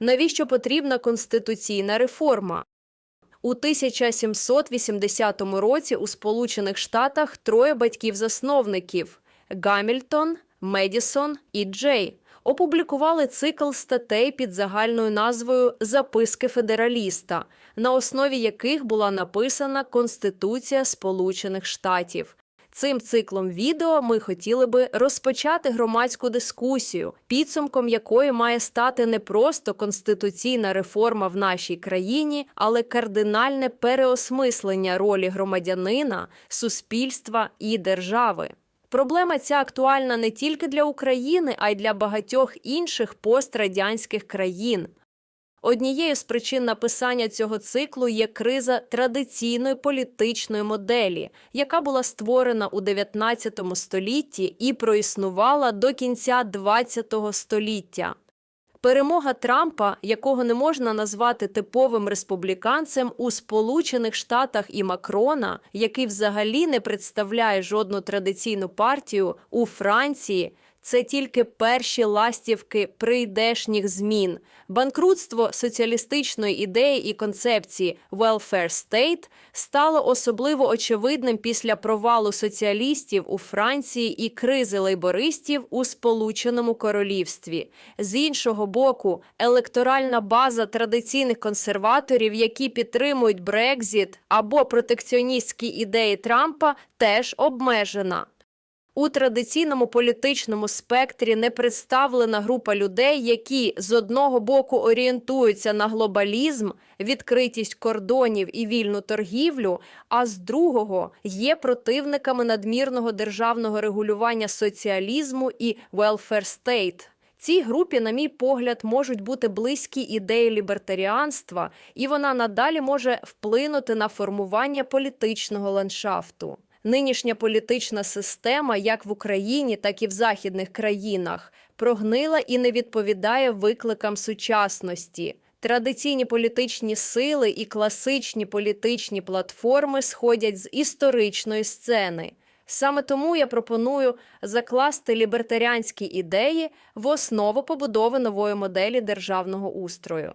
Навіщо потрібна конституційна реформа? У 1780 році у Сполучених Штатах троє батьків-засновників Гамільтон, Медісон і Джей опублікували цикл статей під загальною назвою Записки федераліста, на основі яких була написана Конституція Сполучених Штатів. Цим циклом відео ми хотіли би розпочати громадську дискусію, підсумком якої має стати не просто конституційна реформа в нашій країні, але кардинальне переосмислення ролі громадянина, суспільства і держави. Проблема ця актуальна не тільки для України, а й для багатьох інших пострадянських країн. Однією з причин написання цього циклу є криза традиційної політичної моделі, яка була створена у 19 столітті і проіснувала до кінця 20 століття. Перемога Трампа, якого не можна назвати типовим республіканцем у Сполучених Штатах і Макрона, який взагалі не представляє жодну традиційну партію у Франції. Це тільки перші ластівки прийдешніх змін. Банкрутство соціалістичної ідеї і концепції welfare state стало особливо очевидним після провалу соціалістів у Франції і кризи лейбористів у Сполученому Королівстві. З іншого боку, електоральна база традиційних консерваторів, які підтримують Брекзіт або протекціоністські ідеї Трампа, теж обмежена. У традиційному політичному спектрі не представлена група людей, які з одного боку орієнтуються на глобалізм, відкритість кордонів і вільну торгівлю, а з другого є противниками надмірного державного регулювання соціалізму і welfare state. Цій групі, на мій погляд, можуть бути близькі ідеї лібертаріанства, і вона надалі може вплинути на формування політичного ландшафту. Нинішня політична система, як в Україні, так і в західних країнах, прогнила і не відповідає викликам сучасності. Традиційні політичні сили і класичні політичні платформи сходять з історичної сцени. Саме тому я пропоную закласти лібертаріанські ідеї в основу побудови нової моделі державного устрою.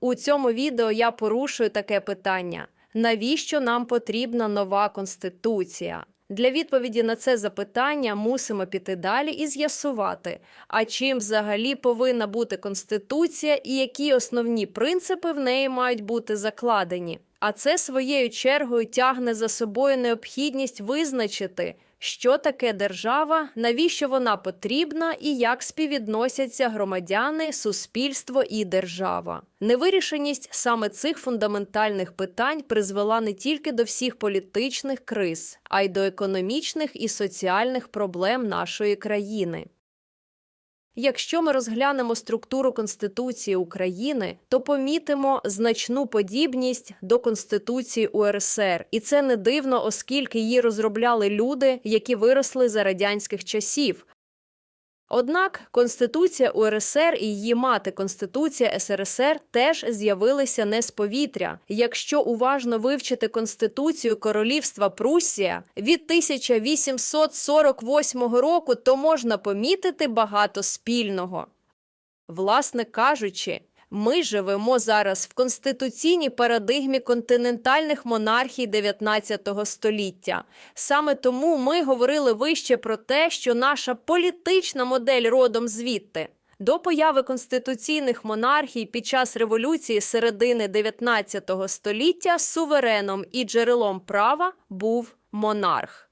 У цьому відео я порушую таке питання: навіщо нам потрібна нова конституція? Для відповіді на це запитання мусимо піти далі і з'ясувати, а чим взагалі повинна бути конституція і які основні принципи в неї мають бути закладені. А це своєю чергою тягне за собою необхідність визначити, що таке держава, навіщо вона потрібна і як співвідносяться громадяни, суспільство і держава. Невирішеність саме цих фундаментальних питань призвела не тільки до всіх політичних криз, а й до економічних і соціальних проблем нашої країни. Якщо ми розглянемо структуру Конституції України, то помітимо значну подібність до Конституції УРСР, І це не дивно, оскільки її розробляли люди, які виросли за радянських часів. Однак Конституція УРСР і її мати Конституція СРСР теж з'явилися не з повітря. Якщо уважно вивчити Конституцію Королівства Прусія від 1848 року, то можна помітити багато спільного. Власне кажучи, ми живемо зараз в конституційній парадигмі континентальних монархій 19 століття. Саме тому ми говорили вище про те, що наша політична модель родом звідти. До появи конституційних монархій під час революції середини 19 століття сувереном і джерелом права був монарх.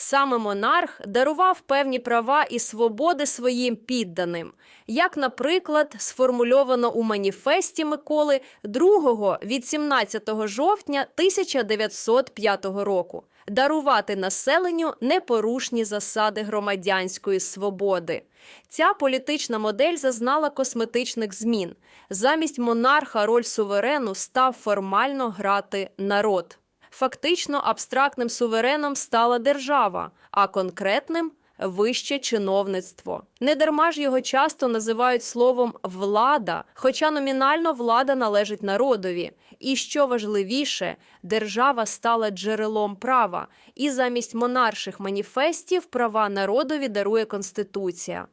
Саме монарх дарував певні права і свободи своїм підданим, як, наприклад, сформульовано у маніфесті Миколи II від 17 жовтня 1905 року дарувати населенню непорушні засади громадянської свободи. Ця політична модель зазнала косметичних змін. Замість монарха роль суверену став формально грати народ. Фактично абстрактним сувереном стала держава, а конкретним вище чиновництво. Недарма ж його часто називають словом влада, хоча номінально влада належить народові. І що важливіше, держава стала джерелом права, і замість монарших маніфестів права народові дарує конституція.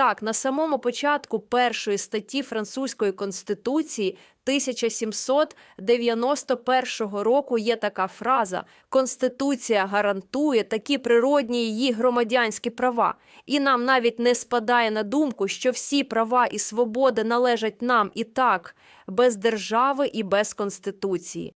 Так, на самому початку першої статті французької конституції 1791 року є така фраза: Конституція гарантує такі природні її громадянські права, і нам навіть не спадає на думку, що всі права і свободи належать нам і так, без держави і без конституції.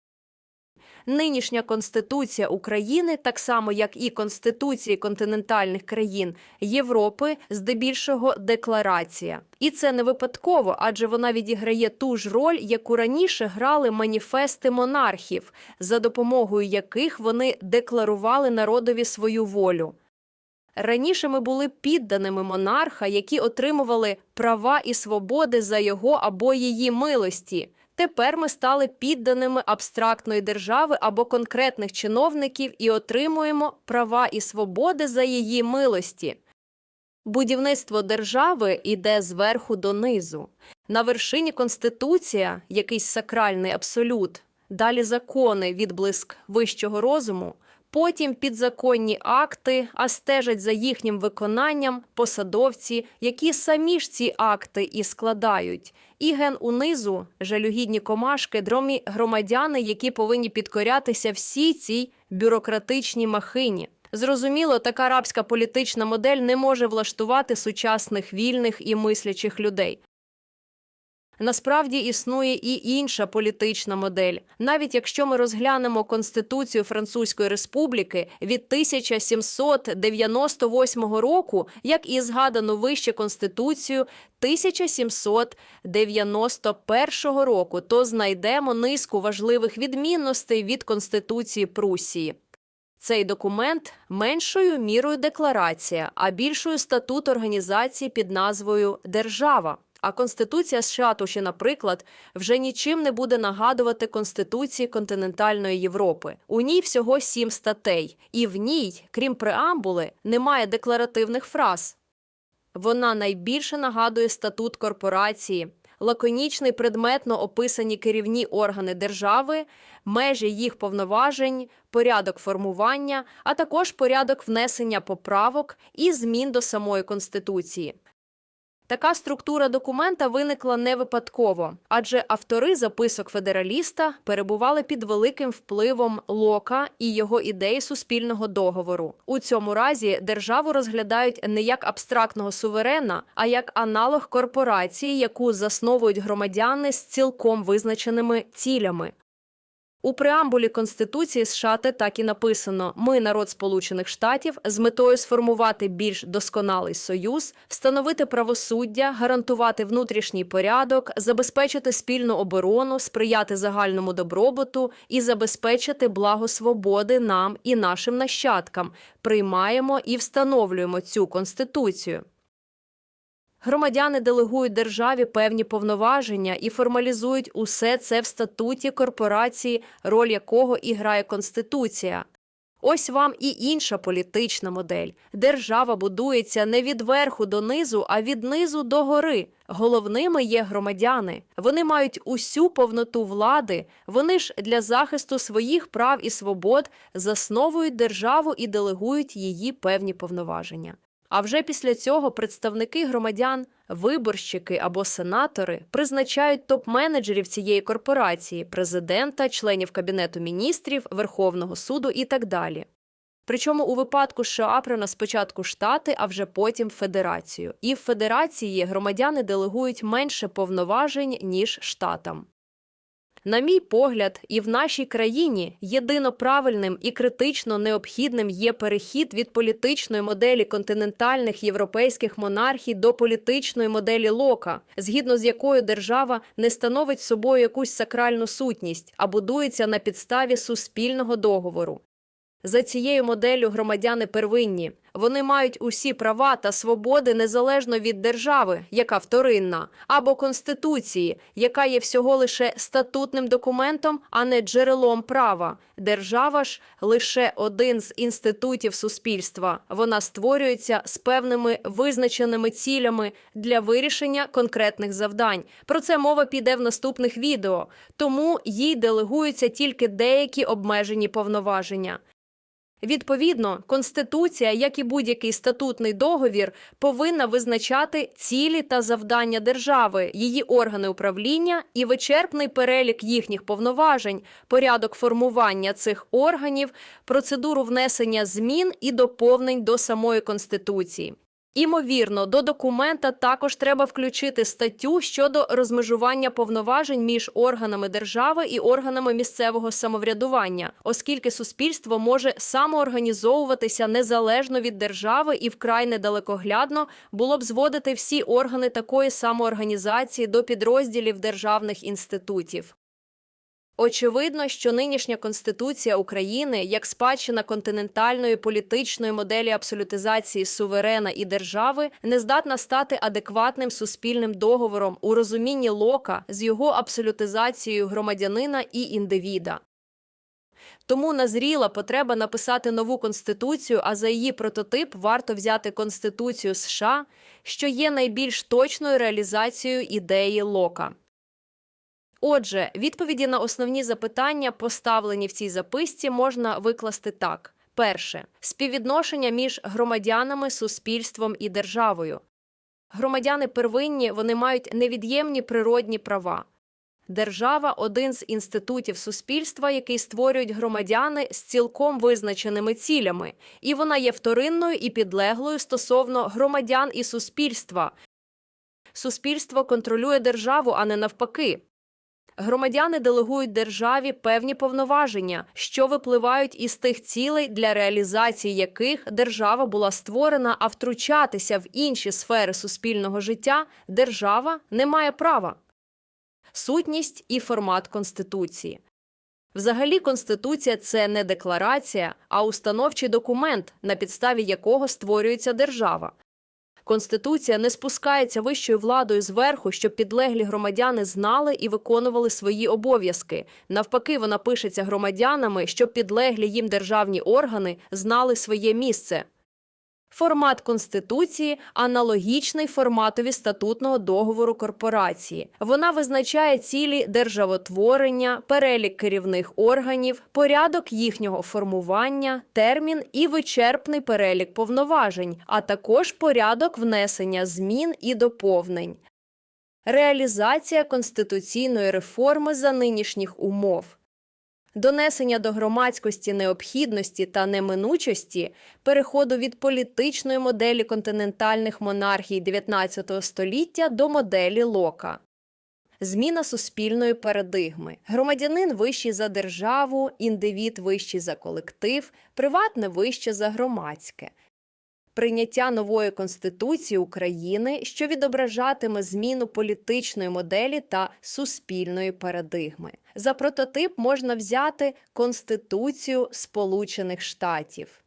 Нинішня конституція України, так само як і конституції континентальних країн Європи, здебільшого декларація. І це не випадково, адже вона відіграє ту ж роль, яку раніше грали маніфести монархів, за допомогою яких вони декларували народові свою волю. Раніше ми були підданими монарха, які отримували права і свободи за його або її милості. Тепер ми стали підданими абстрактної держави або конкретних чиновників і отримуємо права і свободи за її милості. Будівництво держави йде зверху донизу. На вершині Конституція, якийсь сакральний абсолют, далі закони відблиск вищого розуму, потім підзаконні акти, а стежать за їхнім виконанням посадовці, які самі ж ці акти і складають. І ген унизу жалюгідні комашки, дромі громадяни, які повинні підкорятися всій цій бюрократичній махині. Зрозуміло, така рабська політична модель не може влаштувати сучасних вільних і мислячих людей. Насправді існує і інша політична модель. Навіть якщо ми розглянемо Конституцію Французької Республіки від 1798 року, як і згадану вище Конституцію 1791 року, то знайдемо низку важливих відмінностей від Конституції Прусії. Цей документ меншою мірою декларація, а більшою статут організації під назвою Держава. А Конституція США, то ще, наприклад, вже нічим не буде нагадувати Конституції континентальної Європи. У ній всього сім статей, і в ній, крім преамбули, немає декларативних фраз. Вона найбільше нагадує статут корпорації, лаконічний предметно описані керівні органи держави, межі їх повноважень, порядок формування, а також порядок внесення поправок і змін до самої конституції. Така структура документа виникла не випадково, адже автори записок федераліста перебували під великим впливом Лока і його ідеї суспільного договору. У цьому разі державу розглядають не як абстрактного суверена, а як аналог корпорації, яку засновують громадяни з цілком визначеними цілями. У преамбулі Конституції США так і написано: Ми, народ Сполучених Штатів, з метою сформувати більш досконалий союз, встановити правосуддя, гарантувати внутрішній порядок, забезпечити спільну оборону, сприяти загальному добробуту і забезпечити благо свободи нам і нашим нащадкам. Приймаємо і встановлюємо цю конституцію. Громадяни делегують державі певні повноваження і формалізують усе це в статуті корпорації, роль якого і грає Конституція. Ось вам і інша політична модель. Держава будується не від верху до низу, а від низу до гори. Головними є громадяни. Вони мають усю повноту влади. Вони ж для захисту своїх прав і свобод засновують державу і делегують її певні повноваження. А вже після цього представники громадян, виборщики або сенатори призначають топ-менеджерів цієї корпорації, президента, членів кабінету міністрів, Верховного суду і так далі. Причому у випадку США Апрена спочатку штати, а вже потім федерацію. І в федерації громадяни делегують менше повноважень ніж штатам. На мій погляд, і в нашій країні єдино правильним і критично необхідним є перехід від політичної моделі континентальних європейських монархій до політичної моделі Лока, згідно з якою держава не становить собою якусь сакральну сутність, а будується на підставі суспільного договору. За цією моделлю громадяни первинні. Вони мають усі права та свободи незалежно від держави, яка вторинна, або конституції, яка є всього лише статутним документом, а не джерелом права. Держава ж лише один з інститутів суспільства. Вона створюється з певними визначеними цілями для вирішення конкретних завдань. Про це мова піде в наступних відео, тому їй делегуються тільки деякі обмежені повноваження. Відповідно, Конституція, як і будь-який статутний договір, повинна визначати цілі та завдання держави, її органи управління і вичерпний перелік їхніх повноважень, порядок формування цих органів, процедуру внесення змін і доповнень до самої Конституції. Імовірно, до документа також треба включити статтю щодо розмежування повноважень між органами держави і органами місцевого самоврядування, оскільки суспільство може самоорганізовуватися незалежно від держави і вкрай недалекоглядно було б зводити всі органи такої самоорганізації до підрозділів державних інститутів. Очевидно, що нинішня Конституція України, як спадщина континентальної політичної моделі абсолютизації суверена і держави, не здатна стати адекватним суспільним договором у розумінні Лока з його абсолютизацією громадянина і індивіда. Тому назріла потреба написати нову конституцію, а за її прототип варто взяти Конституцію США, що є найбільш точною реалізацією ідеї Лока. Отже, відповіді на основні запитання, поставлені в цій записці, можна викласти так: перше співвідношення між громадянами, суспільством і державою. Громадяни первинні вони мають невід'ємні природні права. Держава один з інститутів суспільства, який створюють громадяни з цілком визначеними цілями, і вона є вторинною і підлеглою стосовно громадян і суспільства. Суспільство контролює державу, а не навпаки. Громадяни делегують державі певні повноваження, що випливають із тих цілей, для реалізації яких держава була створена, а втручатися в інші сфери суспільного життя держава не має права. Сутність і формат Конституції. Взагалі, Конституція це не декларація, а установчий документ, на підставі якого створюється держава. Конституція не спускається вищою владою зверху, щоб підлеглі громадяни знали і виконували свої обов'язки. Навпаки, вона пишеться громадянами, щоб підлеглі їм державні органи знали своє місце. Формат Конституції аналогічний форматові статутного договору корпорації. Вона визначає цілі державотворення, перелік керівних органів, порядок їхнього формування, термін і вичерпний перелік повноважень, а також порядок внесення змін і доповнень. Реалізація конституційної реформи за нинішніх умов. Донесення до громадськості необхідності та неминучості переходу від політичної моделі континентальних монархій 19 століття до моделі Лока. Зміна суспільної парадигми. Громадянин вищий за державу, індивід вищий за колектив, приватне вище за громадське. Прийняття нової Конституції України, що відображатиме зміну політичної моделі та суспільної парадигми. За прототип можна взяти Конституцію Сполучених Штатів.